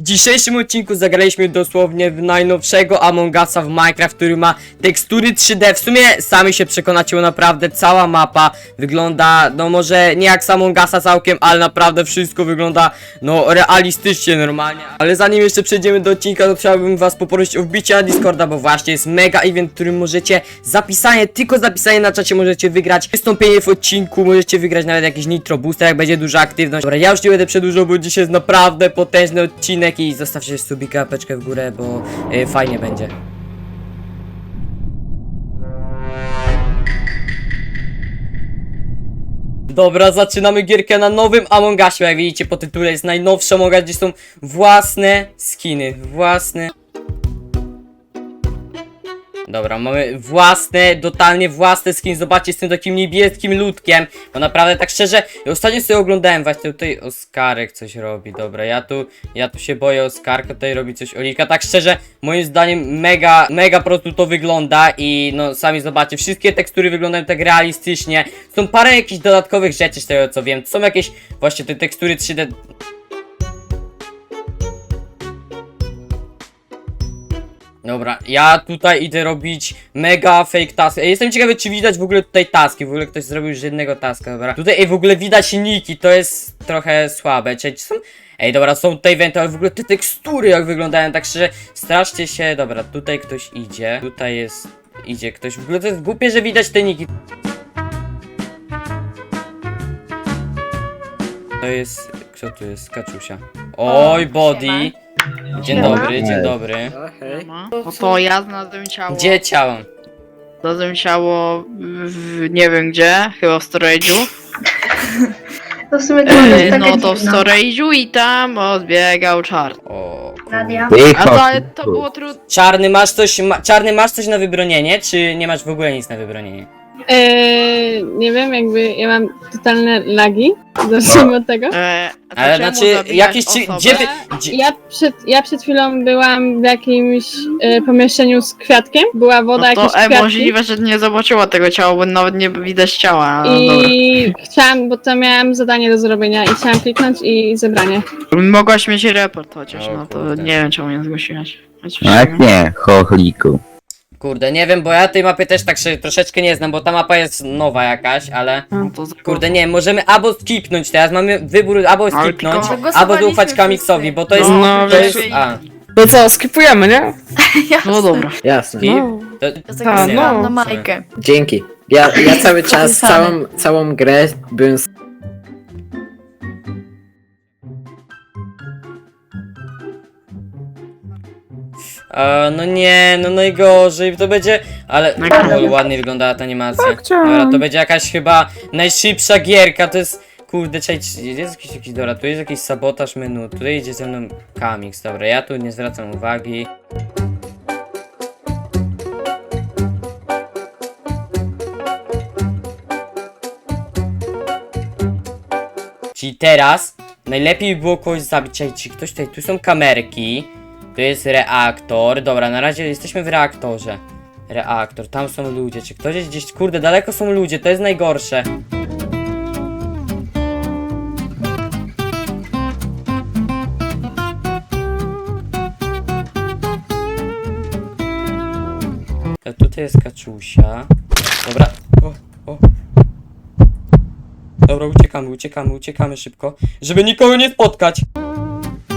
W dzisiejszym odcinku zagraliśmy dosłownie w najnowszego Among Usa w Minecraft, który ma tekstury 3D. W sumie sami się przekonacie, bo naprawdę cała mapa wygląda, no może nie jak z Among Usa całkiem, ale naprawdę wszystko wygląda, no realistycznie normalnie. Ale zanim jeszcze przejdziemy do odcinka, to chciałbym was poprosić o wbicie na Discorda, bo właśnie jest mega event, w którym możecie zapisanie, tylko zapisanie na czacie możecie wygrać wystąpienie w odcinku, możecie wygrać nawet jakiś nitro booster, jak będzie duża aktywność. Dobra, ja już nie będę przedłużał, bo dzisiaj jest naprawdę potężny odcinek i zostawcie subika, apeczkę w górę, bo y, fajnie będzie. Dobra, zaczynamy gierkę na nowym Among Usie, jak widzicie po tytule jest najnowszy Among Us, gdzie są własne skiny, własne... Dobra, mamy własne, totalnie własne skin, zobaczcie z tym takim niebieskim ludkiem, bo naprawdę tak szczerze, ostatnio sobie oglądałem właśnie tutaj Oskarek coś robi, dobra, ja tu, ja tu się boję Oskarka, tutaj robi coś. Olika, tak szczerze, moim zdaniem mega, mega po prostu to wygląda i no sami zobaczcie, wszystkie tekstury wyglądają tak realistycznie, są parę jakichś dodatkowych rzeczy z tego co wiem, są jakieś właśnie te tekstury 3D, Dobra, ja tutaj idę robić mega fake task. Ej, Jestem ciekawy, czy widać w ogóle tutaj taski. W ogóle ktoś zrobił już jednego taska, dobra. Tutaj ej, w ogóle widać niki, to jest trochę słabe. Czy są. Ej, dobra, są tutaj eventy, ale w ogóle te tekstury jak wyglądają, tak szczerze, straszcie się. Dobra, tutaj ktoś idzie. Tutaj jest. Idzie ktoś. W ogóle to jest głupie, że widać te niki. To jest. Kto tu jest? Kaczusia. Oj, body. Dzień dobry, dzień dobry. Okej. No to ja znalazłem ciało. Gdzie ciało? Znalazłem ciało w, nie wiem gdzie, chyba w storage'u. To w sumie to jest No to w storage'u i tam odbiegał czarny. O, kur- Nadia? A to, ale to było trudne. Czarny masz coś, ma, czarny masz coś na wybronienie, czy nie masz w ogóle nic na wybronienie? Eee, nie wiem, jakby ja mam totalne lagi. Zacznijmy od tego. E, a to Ale czemu znaczy, zabijać jakieś ci, osobę? gdzie wy, gdzie, Ja przed, ja przed chwilą byłam w jakimś e, pomieszczeniu z kwiatkiem. Była woda, No to jakieś e, kwiatki. możliwe, że nie zobaczyła tego ciała, bo nawet nie widać ciała. No, dobra. I chciałam, bo to miałam zadanie do zrobienia i chciałam kliknąć i zebranie. Mogłaś mieć report chociaż, O no to kurde. nie wiem czemu nie zgłosiłaś. Chociaż No jak nie, chochliku. Kurde, nie wiem, bo ja tej mapy też tak się troszeczkę nie znam, bo ta mapa jest nowa jakaś, ale, No to kurde, nie, możemy albo skipnąć teraz, mamy wybór albo Ale skipnąć, tylko- albo zaufać Kamiksowi, bo to jest, No, to jest, wiesz- a, No co, skipujemy, nie? No dobra. Jasne. skip, No. to, A, Zagłosowałam no. na Majkę. Dzięki. Ja, ja cały czas, Podpisane. całą, całą grę byłem a, no nie, no najgorzej, to będzie, ale, Najgorzej. o, ładnie wyglądała ta animacja, Tak dobra, to będzie jakaś chyba najszybsza gierka, to jest, kurde, czekaj, jest jakiś, jakiś, dobra, tu jest jakiś sabotaż menu, tutaj idzie ze mną Kamix, dobra, ja tu nie zwracam uwagi. Czyli teraz najlepiej by było kogoś zabić. Czekaj, czy ktoś tutaj, tu są kamerki, tu jest reaktor. Dobra, na razie jesteśmy w reaktorze. Reaktor, tam są ludzie. Czy ktoś jest gdzieś, kurde, daleko są ludzie, to jest najgorsze. A tutaj jest kaczusia. Dobra. O, o. Dobra, uciekamy, uciekamy, uciekamy szybko. Żeby nikogo nie spotkać.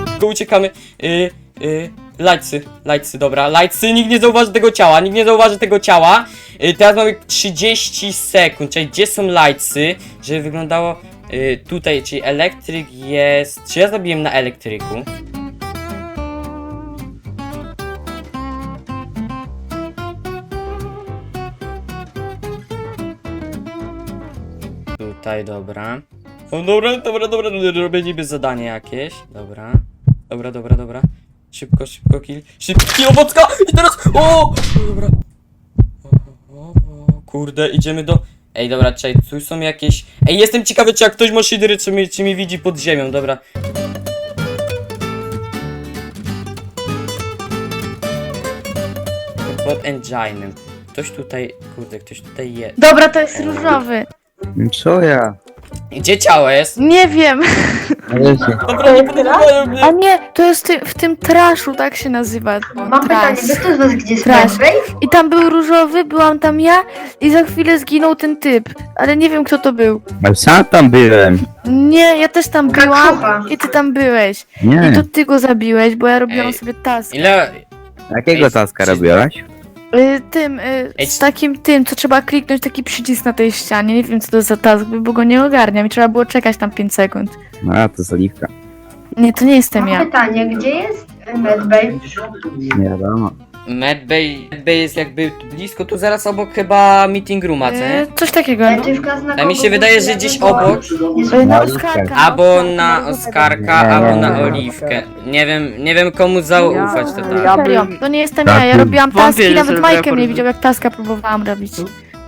Tylko uciekamy. Yy, yy, lajcy, lajcy, dobra. Lajcy, nikt nie zauważy tego ciała, nikt nie zauważy tego ciała. Yy, teraz mamy 30 sekund, czyli gdzie są lajcy, żeby wyglądało yy, tutaj, czyli elektryk jest... Czy ja zabiłem na elektryku? Tutaj, dobra. O, dobra, dobra, dobra, robię niby zadanie jakieś. Dobra. Dobra, dobra, dobra. Szybko, szybko, kill. Szybki owocka! I teraz. O! Dobra. O, o, o, kurde, idziemy do. Ej, dobra, czekaj, tu są jakieś. Ej, jestem ciekawy, czy jak ktoś ma shidery, czy mnie, czy mnie widzi pod ziemią, dobra. Pod enginem. Ktoś tutaj, kurde, ktoś tutaj jest. Dobra, to jest różowy. Co ja? Gdzie ciało jest? Nie wiem. Dobra, nie mnie. A nie, to jest ty, w tym traszu, tak się nazywa. Mam pytanie, Trash. kto z was gdzie jest Trash. Medbay? I tam był różowy, byłam tam ja i za chwilę zginął ten typ. Ale nie wiem kto to był. Ale sam tam byłem. Nie, ja też tam byłam Kaksucha. i ty tam byłeś. I Nie. to ty go zabiłeś, bo ja robiłam Ej. sobie task. Ile... Jakiego Ej, taska czy- robiłaś? Y, tym, y, Ej, z c- takim tym, co trzeba kliknąć taki przycisk na tej ścianie. Nie wiem co to jest za task, bo go nie ogarniam i trzeba było czekać tam 5 sekund. A, to jest oliwka. Nie, to nie jestem Mam ja. pytanie, gdzie jest Medbay? Nie wiadomo. Medbay... Medbay jest jakby blisko, tu zaraz obok chyba meeting rooma, co nie? Y, coś takiego, no. Leczywka zna A mi się wydaje, że gdzieś obok... Na. Oskarka. Albo na Oskarka, Nie, albo nie, na nie. Oliwkę. Nie wiem, nie wiem komu zaufać to tak. Ja Serio, bym- to nie jestem ja, ja robiłam Wątpię, taski, że nawet zrobiła Majkiem nie porno. widział jak taska próbowałam robić.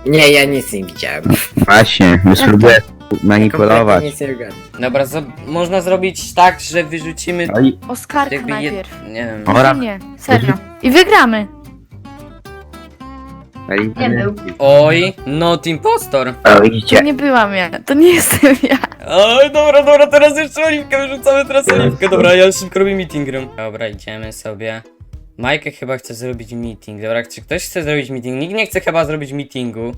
Nie, ja nic nie widziałem. Właśnie, już Jak próbuję Kompletnie manipulować. nie ogarniam. Dobra, można zrobić tak, że wyrzucimy... No i Oskarka Jakby jed... najpierw. Nie wiem. Ora. Nie, serio. I wygramy. Nie był. Oj, not impostor. O, To widzicie? nie byłam ja, to nie jestem ja. Oj, dobra, dobra, teraz jeszcze oliwkę wyrzucamy, teraz oliwkę. Dobra, ja szybko robię meeting room. Dobra, idziemy sobie. Majkę chyba chce zrobić meeting. Dobra, czy ktoś chce zrobić meeting? Nikt nie chce chyba zrobić meetingu.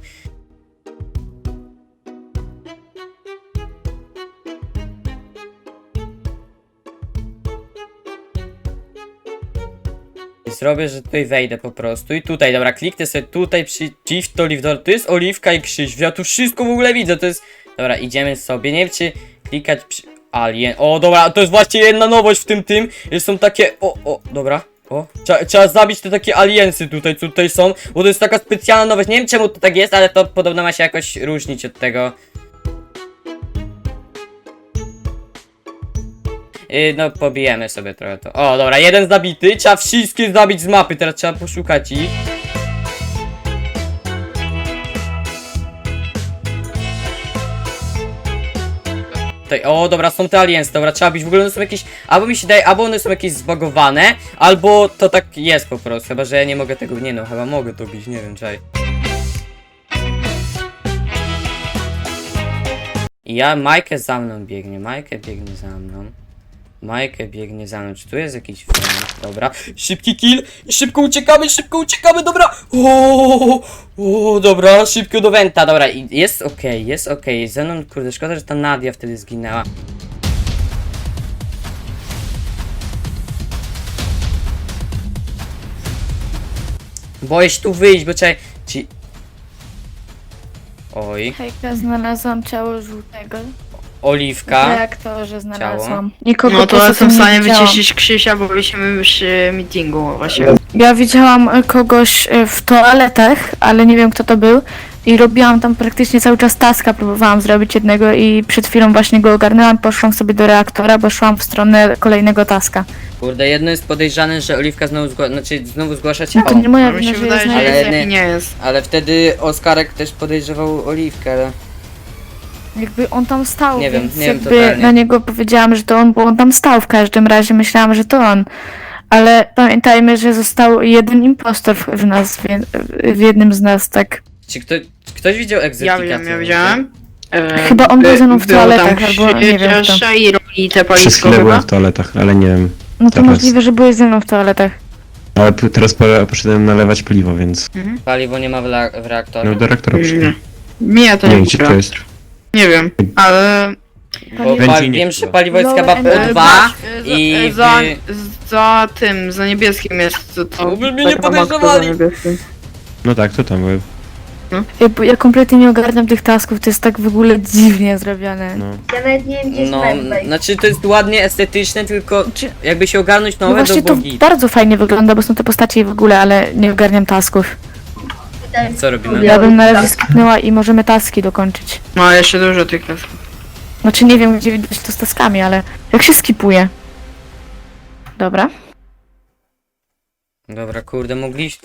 I Zrobię, że tutaj wejdę po prostu i tutaj, dobra, kliknę sobie tutaj przy Shift Olive, to jest Oliwka i Krzyś, ja tu wszystko w ogóle widzę, to jest... Dobra, idziemy sobie, nie wiem czy klikać przy... Alien, o dobra, to jest właśnie jedna nowość w tym tym, są takie, o, o, dobra, o, trzeba, trzeba zabić te takie aliensy tutaj, tutaj są, bo to jest taka specjalna nowość, nie wiem czemu to tak jest, ale to podobno ma się jakoś różnić od tego. Yy, no, pobijemy sobie trochę to. O, dobra, jeden zabity. Trzeba wszystkie zabić z mapy. Teraz trzeba poszukać ich. Tutaj, o, dobra, są te aliensy, dobra, trzeba bić. W ogóle one są jakieś. Albo mi się daje, albo one są jakieś zbagowane, albo to tak jest po prostu. Chyba, że ja nie mogę tego. Nie no, chyba mogę to bić, nie wiem, czaj. Ja, Majkę za mną biegnie, Majkę biegnie za mną. Majkę biegnie za mną. Czy tu jest jakiś film? Dobra. Szybki kill. Szybko uciekamy, szybko uciekamy, dobra. O, o, dobra, szybko do Wenta, dobra. I jest okej, jest okej. Ze mną, kurde, szkoda, że ta Nadia wtedy zginęła. Boję się tu wyjść, bo czekaj. Ci... Oj, Hejka, znalazłam ciało żółtego. Oliwka. reaktorze znalazłam. Nikogo No to poza jestem tym w nie stanie widziałam. wyciszyć Krzysia, bo byliśmy przy meetingu właśnie. Ja widziałam e, kogoś e, w toaletach, ale nie wiem kto to był. I robiłam tam praktycznie cały czas taska, próbowałam zrobić jednego i przed chwilą właśnie go ogarnęłam, poszłam sobie do reaktora, bo szłam w stronę kolejnego taska. Kurde, jedno jest podejrzane, że Oliwka znowu, zgła... znaczy, znowu zgłasza No ciało. to nie moja A mi wina, się że wydaje, jest że Ale jest nie- nie jest. Ale wtedy Oskarek też podejrzewał Oliwkę, ale... Jakby on tam stał, Nie wiem, więc nie wiem jakby totalnie. na niego powiedziałam, że to on, bo on tam stał w każdym razie, myślałam, że to on. Ale pamiętajmy, że został jeden impostor w, w nas, w, w jednym z nas, tak. Czy, kto, czy ktoś widział Ja wiem, ja widziałem. E, Chyba on był ze mną w było tam toaletach, albo nie wiem kto. I te Przez palisko chwilę byłem chyba. w toaletach, ale nie wiem. No to Teraz. możliwe, że byłeś ze mną w toaletach. Ale p- teraz po- poszedłem nalewać paliwo, więc. Paliwo nie ma w, la- w reaktorze. No do reaktora przyszedłem. nie, to Nie nie wiem gdzie to wiem. jest. Nie wiem, ale... Bo Paliwo. pa, Benzinie wiem, że chyba. paliwo jest Lower chyba po energy. dwa e, i... za, wy- za tym, za niebieskim jest to. to Oby mnie nie taka podejrzewali. za niebieskim. No tak, to tam byłem. Ja, bo ja kompletnie nie ogarniam tych tasków, to jest tak w ogóle dziwnie zrobione. No. Ja nawet nie wiem, gdzie jest No, Medbay. znaczy to jest ładnie estetyczne, tylko Czy- jakby się ogarnąć No nowe, właśnie to git. bardzo fajnie wygląda, bo są te postacie i w ogóle, ale nie ogarniam tasków. Co robimy? Ja bym na razie skipnęła i możemy taski dokończyć. No, jeszcze dużo tych tasków. Znaczy nie wiem, gdzie widać to z taskami, ale jak się skipuje. Dobra. Dobra, kurde, mogliś...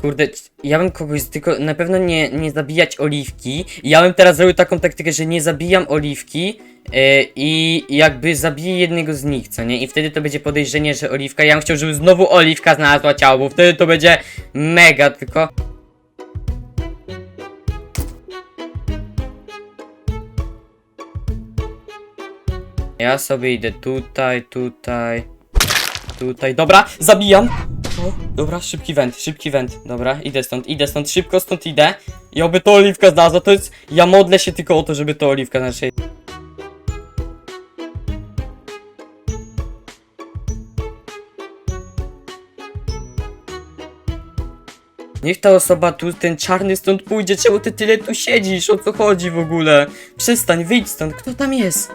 Kurde, ja bym kogoś tylko na pewno nie, nie zabijać oliwki. Ja bym teraz zrobił taką taktykę, że nie zabijam oliwki yy, i jakby zabiję jednego z nich, co nie? I wtedy to będzie podejrzenie, że oliwka. Ja bym chciał, żeby znowu oliwka znalazła ciało, bo wtedy to będzie mega, tylko. Ja sobie idę tutaj, tutaj, tutaj. Dobra, zabijam. Dobra, szybki węd, szybki węd. Dobra, idę stąd, idę stąd, szybko stąd idę. I oby to oliwka znalazła, to jest... Ja modlę się tylko o to, żeby to oliwka znaczy... Niech ta osoba tu, ten czarny stąd pójdzie, czemu ty tyle tu siedzisz, o co chodzi w ogóle? Przestań, wyjdź stąd, kto tam jest?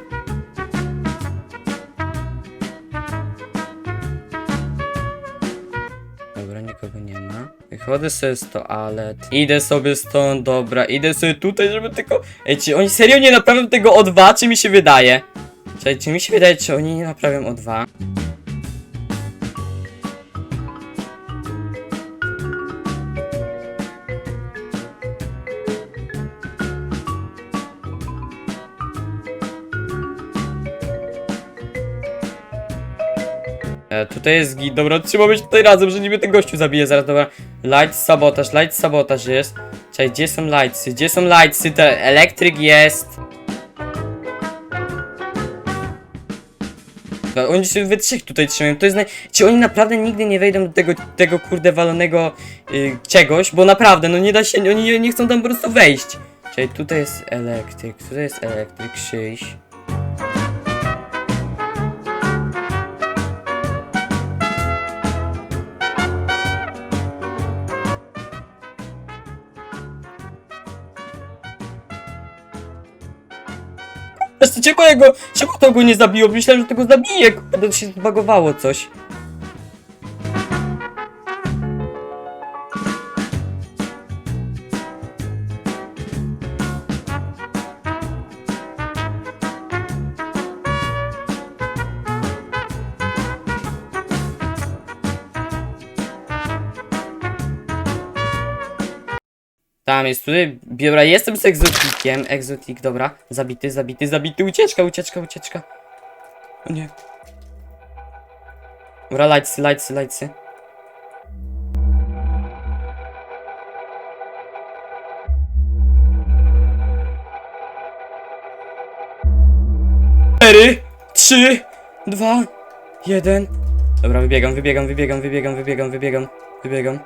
Wychodzę sobie z toalet. Idę sobie stąd, dobra. Idę sobie tutaj, żeby tylko... Ej, czy oni serio nie naprawią tego O2, czy mi się wydaje? Czy, czy mi się wydaje, czy oni nie naprawią O2? E, tutaj jest git, dobra, trzymamy się tutaj razem, że niby ten gościu zabije zaraz, dobra. Light sabotaż, light sabotaż jest. Czekaj, gdzie są lightsy, gdzie są lightsy, ten elektryk jest. No, oni się we trzech tutaj trzymają, to jest naj... Czy oni naprawdę nigdy nie wejdą do tego, tego kurde walonego y, czegoś, bo naprawdę, no nie da się, oni nie, nie chcą tam po prostu wejść. Czyli tutaj jest elektryk, tutaj jest elektryk 6. Dlaczego jego, czemu to go nie zabiło? Myślałem, że tego zabije, kurde, to się zbagowało coś. Tam jest tutaj, dobra, jestem z egzotikiem, egzotik, dobra, zabity, zabity, zabity, ucieczka, ucieczka, ucieczka. O nie. Dobra, lightsy, lightsy, lightsy. Cztery, trzy, dwa, jeden. Dobra, wybiegam, wybiegam, wybiegam, wybiegam, wybiegam, wybiegam, wybiegam.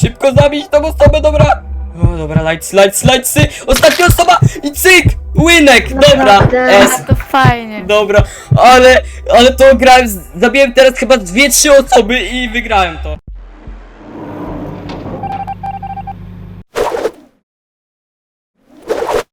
Szybko zabić tą osobę, dobra. O, dobra, lights, lights, lightsy. Ostatnia osoba i cyk! Łynek, dobra. S. To fajnie. Dobra, ale, ale to grałem, z- zabiłem teraz chyba dwie, trzy osoby i wygrałem to.